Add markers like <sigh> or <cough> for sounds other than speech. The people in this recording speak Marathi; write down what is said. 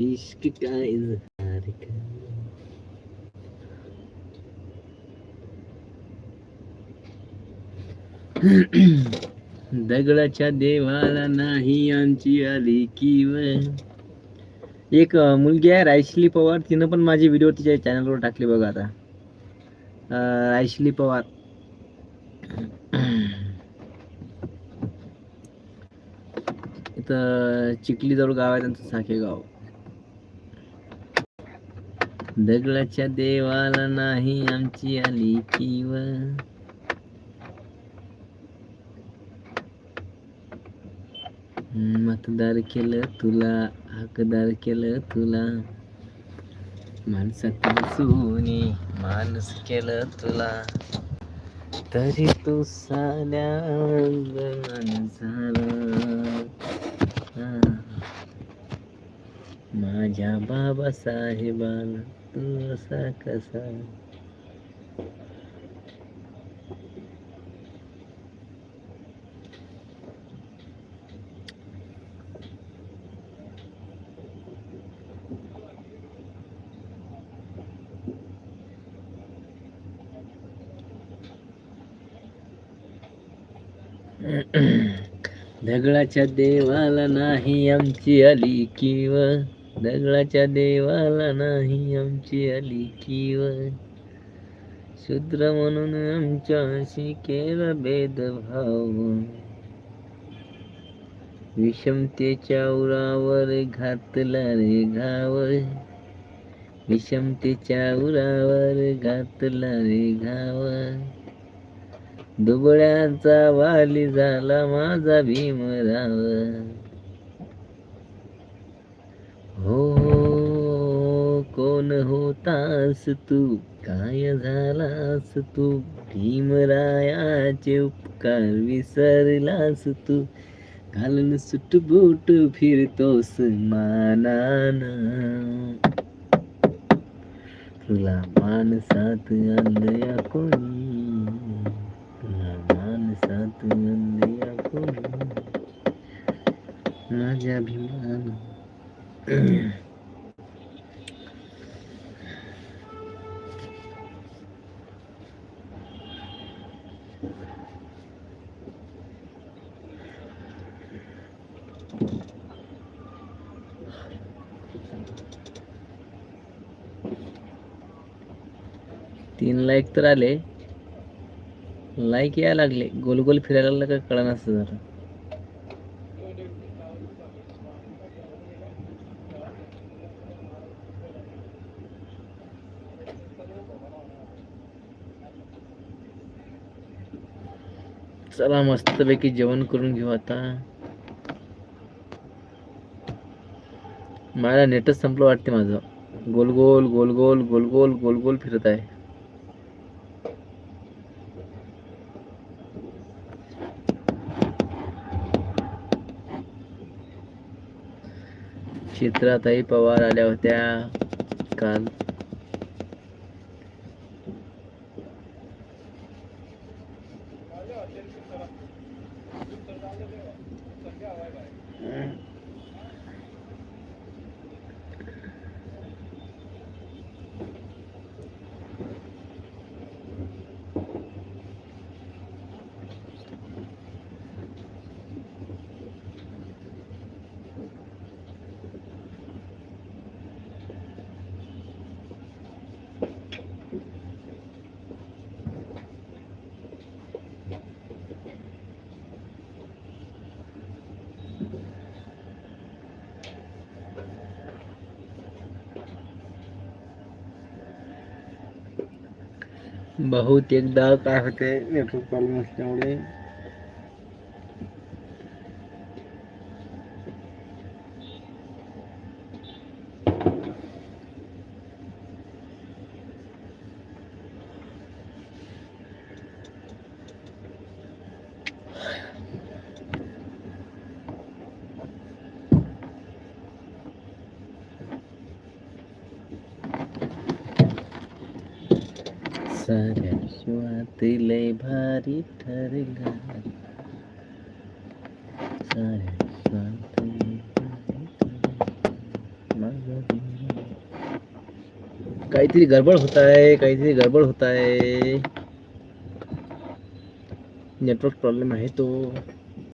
इश्क का इजहार कर दगडाच्या देवाला नाही आमची आली किव एक मुलगी आहे रायशली पवार. तिनं पण माझे व्हिडिओ तिच्या चॅनलवर टाकले बघा आता. रायशली पवार. इथं चिखलीजवळ गाव आहे त्यांचं साखेगाव. गाव दगडाच्या देवाला नाही आमची आली किव मतदार केलं तुला हकदार केलं तुला. माणसात सोनी माणूस केलं तुला. तरी तू साध्या झाला माझ्या बाबासाहेबांना तू असा कसा? <clears throat> दगडाच्या देवाला नाही आमची आली किंवा दगडाच्या देवाला नाही आमची आली किव शूद्र म्हणून आमच्याशी केला भेदभाव. विषमतेच्या उरावर घातला रे घाव. विषमतेच्या उरावर घातला रे घाव. दुबळ्याचा वाली झाला माझा भीमराव हो कोण झालास तू काय झालास तू? भीमरायाचे उपकार विसरलास तू. घालून सुटबूट फिरतोस मानान. तुला माणसात आणलया कोणी? तुला माणसात आणलया कोणी? माझ्या भीमान तीन लाईक तर आले. लाईक यायला लागले. गोल गोल फिरायला लागलं का कळा नसतं जरा. चला मस्तपैकी जेवण करून घेऊ आता. मला नेटच संपलं वाटते माझं. गोल गोल गोल गोल गोल गोल गोल गोल फिरत आहे. क्षेत्रातही पवार आल्या होत्या काल. बहुत एक दाग का होते यूट्यूब पर मस्त साऱ्या विश्वात लय भारी ठरला. साऱ्या विश्वात काहीतरी गडबड होत आहे काहीतरी गडबड होत आहे नेटवर्क प्रॉब्लेम आहे तो.